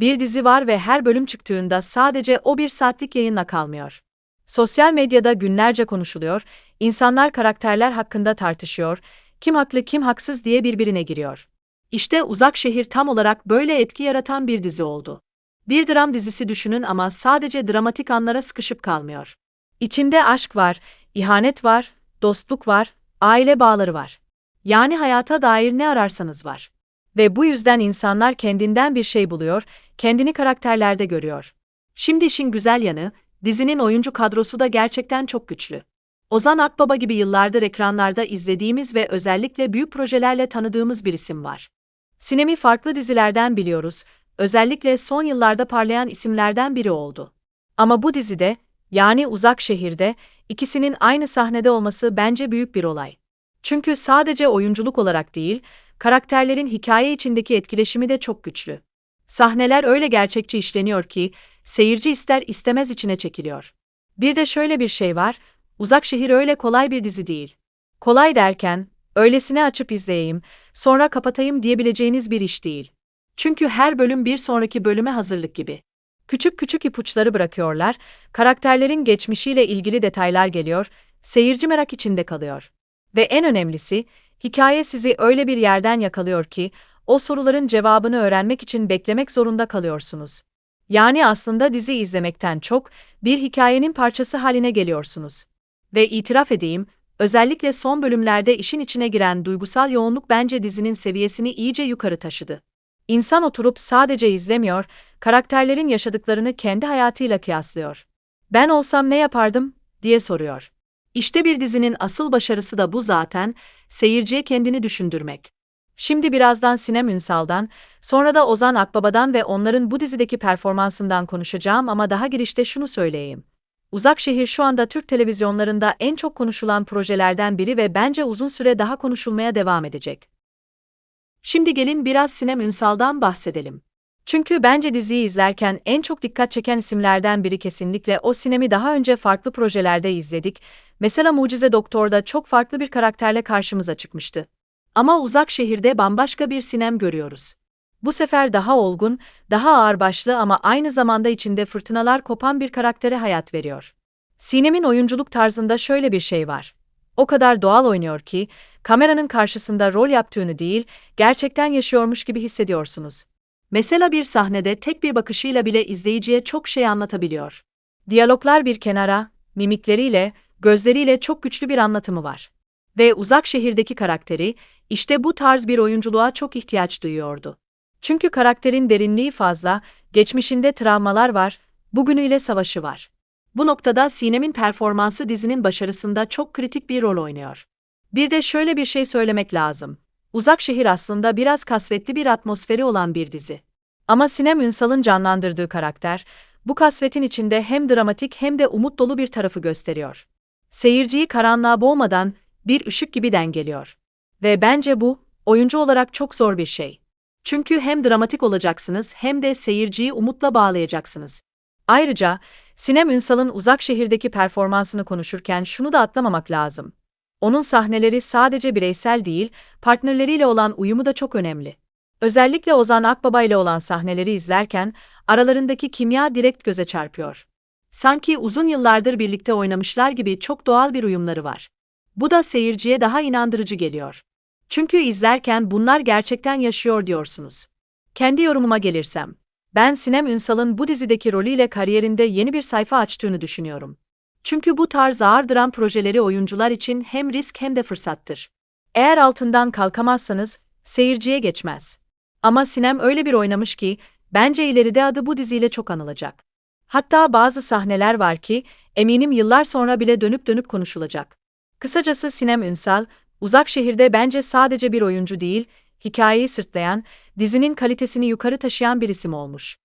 Bir dizi var ve her bölüm çıktığında sadece o bir saatlik yayınla kalmıyor. Sosyal medyada günlerce konuşuluyor, insanlar karakterler hakkında tartışıyor, kim haklı kim haksız diye birbirine giriyor. İşte Uzak Şehir tam olarak böyle etki yaratan bir dizi oldu. Bir dram dizisi düşünün ama sadece dramatik anlara sıkışıp kalmıyor. İçinde aşk var, ihanet var, dostluk var, aile bağları var. Yani hayata dair ne ararsanız var. Ve bu yüzden insanlar kendinden bir şey buluyor, kendini karakterlerde görüyor. Şimdi işin güzel yanı, dizinin oyuncu kadrosu da gerçekten çok güçlü. Ozan Akbaba gibi yıllardır ekranlarda izlediğimiz ve özellikle büyük projelerle tanıdığımız bir isim var. Sinemi farklı dizilerden biliyoruz, özellikle son yıllarda parlayan isimlerden biri oldu. Ama bu dizide, yani Uzak Şehir'de, ikisinin aynı sahnede olması bence büyük bir olay. Çünkü sadece oyunculuk olarak değil, karakterlerin hikaye içindeki etkileşimi de çok güçlü. Sahneler öyle gerçekçi işleniyor ki, seyirci ister istemez içine çekiliyor. Bir de şöyle bir şey var, Uzak Şehir öyle kolay bir dizi değil. Kolay derken, öylesine açıp izleyeyim, sonra kapatayım diyebileceğiniz bir iş değil. Çünkü her bölüm bir sonraki bölüme hazırlık gibi. Küçük küçük ipuçları bırakıyorlar, karakterlerin geçmişiyle ilgili detaylar geliyor, seyirci merak içinde kalıyor. Ve en önemlisi, hikaye sizi öyle bir yerden yakalıyor ki, o soruların cevabını öğrenmek için beklemek zorunda kalıyorsunuz. Yani aslında dizi izlemekten çok, bir hikayenin parçası haline geliyorsunuz. Ve itiraf edeyim, özellikle son bölümlerde işin içine giren duygusal yoğunluk bence dizinin seviyesini iyice yukarı taşıdı. İnsan oturup sadece izlemiyor, karakterlerin yaşadıklarını kendi hayatıyla kıyaslıyor. Ben olsam ne yapardım, diye soruyor. İşte bir dizinin asıl başarısı da bu zaten, seyirciye kendini düşündürmek. Şimdi birazdan Sinem Ünsal'dan, sonra da Ozan Akbaba'dan ve onların bu dizideki performansından konuşacağım ama daha girişte şunu söyleyeyim. Uzak Şehir şu anda Türk televizyonlarında en çok konuşulan projelerden biri ve bence uzun süre daha konuşulmaya devam edecek. Şimdi gelin biraz Sinem Ünsal'dan bahsedelim. Çünkü bence diziyi izlerken en çok dikkat çeken isimlerden biri kesinlikle o Sinem'i daha önce farklı projelerde izledik. Mesela Mucize Doktor'da çok farklı bir karakterle karşımıza çıkmıştı. Ama Uzak Şehir'de bambaşka bir Sinem görüyoruz. Bu sefer daha olgun, daha ağırbaşlı ama aynı zamanda içinde fırtınalar kopan bir karaktere hayat veriyor. Sinem'in oyunculuk tarzında şöyle bir şey var. O kadar doğal oynuyor ki, kameranın karşısında rol yaptığını değil, gerçekten yaşıyormuş gibi hissediyorsunuz. Mesela bir sahnede tek bir bakışıyla bile izleyiciye çok şey anlatabiliyor. Diyaloglar bir kenara, mimikleriyle, gözleriyle çok güçlü bir anlatımı var. Ve uzak şehirdeki karakteri, işte bu tarz bir oyunculuğa çok ihtiyaç duyuyordu. Çünkü karakterin derinliği fazla, geçmişinde travmalar var, bugünüyle savaşı var. Bu noktada Sinem'in performansı dizinin başarısında çok kritik bir rol oynuyor. Bir de şöyle bir şey söylemek lazım. Uzak Şehir aslında biraz kasvetli bir atmosferi olan bir dizi. Ama Sinem Ünsal'ın canlandırdığı karakter, bu kasvetin içinde hem dramatik hem de umut dolu bir tarafı gösteriyor. Seyirciyi karanlığa boğmadan bir ışık gibi dengeliyor. Ve bence bu, oyuncu olarak çok zor bir şey. Çünkü hem dramatik olacaksınız hem de seyirciyi umutla bağlayacaksınız. Ayrıca, Sinem Ünsal'ın uzak şehirdeki performansını konuşurken şunu da atlamamak lazım. Onun sahneleri sadece bireysel değil, partnerleriyle olan uyumu da çok önemli. Özellikle Ozan Akbaba ile olan sahneleri izlerken, aralarındaki kimya direkt göze çarpıyor. Sanki uzun yıllardır birlikte oynamışlar gibi çok doğal bir uyumları var. Bu da seyirciye daha inandırıcı geliyor. Çünkü izlerken bunlar gerçekten yaşıyor diyorsunuz. Kendi yorumuma gelirsem, ben Sinem Ünsal'ın bu dizideki rolüyle kariyerinde yeni bir sayfa açtığını düşünüyorum. Çünkü bu tarz ağır dram projeleri oyuncular için hem risk hem de fırsattır. Eğer altından kalkamazsanız, seyirciye geçmez. Ama Sinem öyle bir oynamış ki, bence ileride adı bu diziyle çok anılacak. Hatta bazı sahneler var ki, eminim yıllar sonra bile dönüp dönüp konuşulacak. Kısacası Sinem Ünsal, Uzak Şehir'de bence sadece bir oyuncu değil, hikayeyi sırtlayan, dizinin kalitesini yukarı taşıyan bir isim olmuş.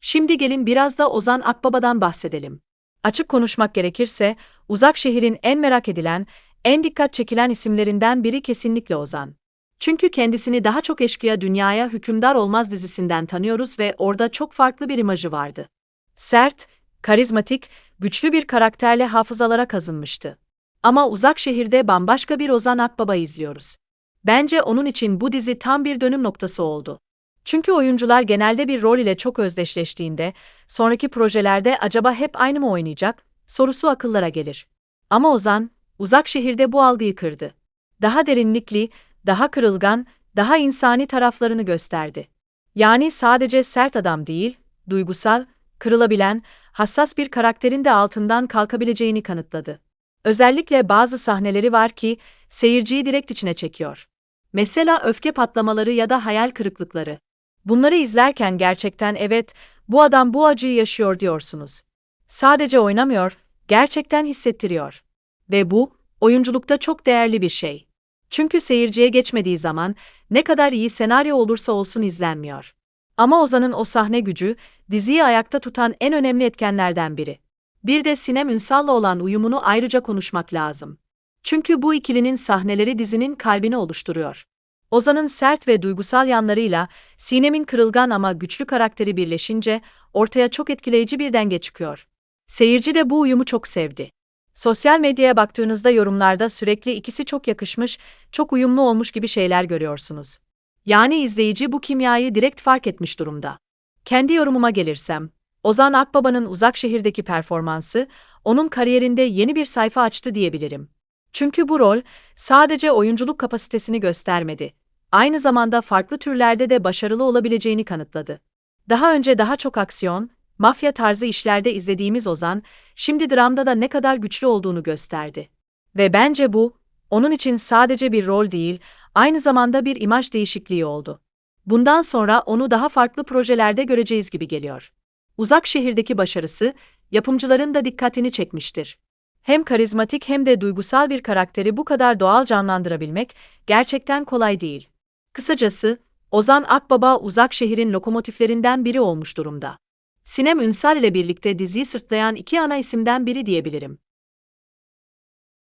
Şimdi gelin biraz da Ozan Akbaba'dan bahsedelim. Açık konuşmak gerekirse, Uzak Şehir'in en merak edilen, en dikkat çekilen isimlerinden biri kesinlikle Ozan. Çünkü kendisini daha çok eşkıya dünyaya hükümdar olmaz dizisinden tanıyoruz ve orada çok farklı bir imajı vardı. Sert, karizmatik, güçlü bir karakterle hafızalara kazınmıştı. Ama uzak şehirde bambaşka bir Ozan Akbaba izliyoruz. Bence onun için bu dizi tam bir dönüm noktası oldu. Çünkü oyuncular genelde bir rol ile çok özdeşleştiğinde, sonraki projelerde acaba hep aynı mı oynayacak, sorusu akıllara gelir. Ama Ozan, uzak şehirde bu algıyı kırdı. Daha derinlikli, daha kırılgan, daha insani taraflarını gösterdi. Yani sadece sert adam değil, duygusal, kırılabilen, hassas bir karakterin de altından kalkabileceğini kanıtladı. Özellikle bazı sahneleri var ki seyirciyi direkt içine çekiyor. Mesela öfke patlamaları ya da hayal kırıklıkları. Bunları izlerken gerçekten evet, bu adam bu acıyı yaşıyor diyorsunuz. Sadece oynamıyor, gerçekten hissettiriyor. Ve bu, oyunculukta çok değerli bir şey. Çünkü seyirciye geçmediği zaman ne kadar iyi senaryo olursa olsun izlenmiyor. Ama Ozan'ın o sahne gücü, diziyi ayakta tutan en önemli etkenlerden biri. Bir de Sinem Ünsal'la olan uyumunu ayrıca konuşmak lazım. Çünkü bu ikilinin sahneleri dizinin kalbini oluşturuyor. Ozan'ın sert ve duygusal yanlarıyla Sinem'in kırılgan ama güçlü karakteri birleşince ortaya çok etkileyici bir denge çıkıyor. Seyirci de bu uyumu çok sevdi. Sosyal medyaya baktığınızda yorumlarda sürekli ikisi çok yakışmış, çok uyumlu olmuş gibi şeyler görüyorsunuz. Yani izleyici bu kimyayı direkt fark etmiş durumda. Kendi yorumuma gelirsem, Ozan Akbaba'nın uzak şehirdeki performansı, onun kariyerinde yeni bir sayfa açtı diyebilirim. Çünkü bu rol, sadece oyunculuk kapasitesini göstermedi. Aynı zamanda farklı türlerde de başarılı olabileceğini kanıtladı. Daha önce daha çok aksiyon, mafya tarzı işlerde izlediğimiz Ozan, şimdi dramda da ne kadar güçlü olduğunu gösterdi. Ve bence bu, onun için sadece bir rol değil, aynı zamanda bir imaj değişikliği oldu. Bundan sonra onu daha farklı projelerde göreceğiz gibi geliyor. Uzak şehirdeki başarısı, yapımcıların da dikkatini çekmiştir. Hem karizmatik hem de duygusal bir karakteri bu kadar doğal canlandırabilmek gerçekten kolay değil. Kısacası, Ozan Akbaba uzak şehrin lokomotiflerinden biri olmuş durumda. Sinem Ünsal ile birlikte diziyi sırtlayan iki ana isimden biri diyebilirim.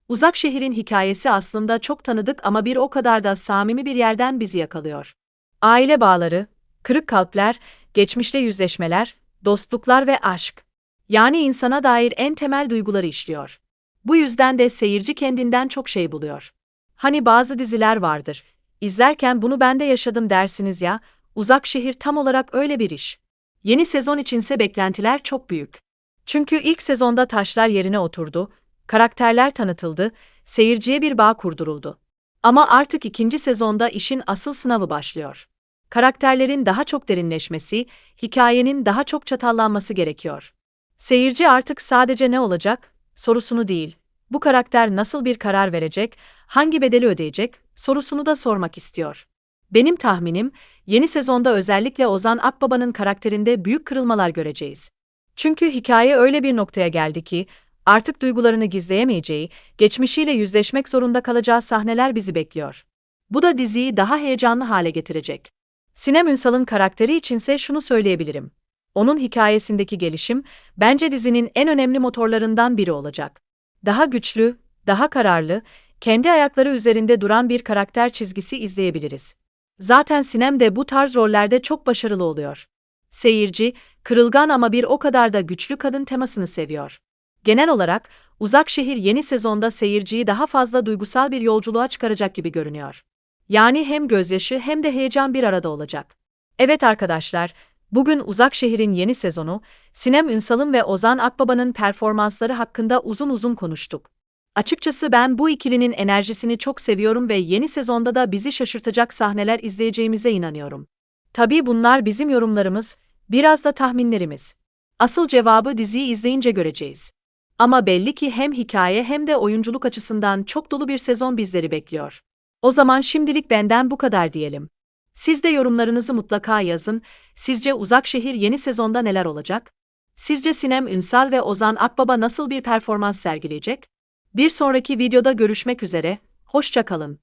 Uzak şehrin hikayesi aslında çok tanıdık ama bir o kadar da samimi bir yerden bizi yakalıyor. Aile bağları, kırık kalpler, geçmişte yüzleşmeler, dostluklar ve aşk. Yani insana dair en temel duyguları işliyor. Bu yüzden de seyirci kendinden çok şey buluyor. Hani bazı diziler vardır. İzlerken bunu ben de yaşadım dersiniz ya, uzak şehir tam olarak öyle bir iş. Yeni sezon içinse beklentiler çok büyük. Çünkü ilk sezonda taşlar yerine oturdu, karakterler tanıtıldı, seyirciye bir bağ kurduruldu. Ama artık ikinci sezonda işin asıl sınavı başlıyor. Karakterlerin daha çok derinleşmesi, hikayenin daha çok çatallanması gerekiyor. Seyirci artık sadece ne olacak sorusunu değil, bu karakter nasıl bir karar verecek, hangi bedeli ödeyecek sorusunu da sormak istiyor. Benim tahminim, yeni sezonda özellikle Ozan Akbaba'nın karakterinde büyük kırılmalar göreceğiz. Çünkü hikaye öyle bir noktaya geldi ki, artık duygularını gizleyemeyeceği, geçmişiyle yüzleşmek zorunda kalacağı sahneler bizi bekliyor. Bu da diziyi daha heyecanlı hale getirecek. Sinem Ünsal'ın karakteri içinse şunu söyleyebilirim. Onun hikayesindeki gelişim, bence dizinin en önemli motorlarından biri olacak. Daha güçlü, daha kararlı, kendi ayakları üzerinde duran bir karakter çizgisi izleyebiliriz. Zaten Sinem de bu tarz rollerde çok başarılı oluyor. Seyirci, kırılgan ama bir o kadar da güçlü kadın temasını seviyor. Genel olarak, Uzak Şehir yeni sezonda seyirciyi daha fazla duygusal bir yolculuğa çıkaracak gibi görünüyor. Yani hem gözyaşı hem de heyecan bir arada olacak. Evet arkadaşlar, bugün Uzak Şehir'in yeni sezonu, Sinem Ünsal'ın ve Ozan Akbaba'nın performansları hakkında uzun uzun konuştuk. Açıkçası ben bu ikilinin enerjisini çok seviyorum ve yeni sezonda da bizi şaşırtacak sahneler izleyeceğimize inanıyorum. Tabii bunlar bizim yorumlarımız, biraz da tahminlerimiz. Asıl cevabı diziyi izleyince göreceğiz. Ama belli ki hem hikaye hem de oyunculuk açısından çok dolu bir sezon bizleri bekliyor. O zaman şimdilik benden bu kadar diyelim. Siz de yorumlarınızı mutlaka yazın. Sizce Uzak Şehir yeni sezonda neler olacak? Sizce Sinem Ünsal ve Ozan Akbaba nasıl bir performans sergileyecek? Bir sonraki videoda görüşmek üzere, hoşça kalın.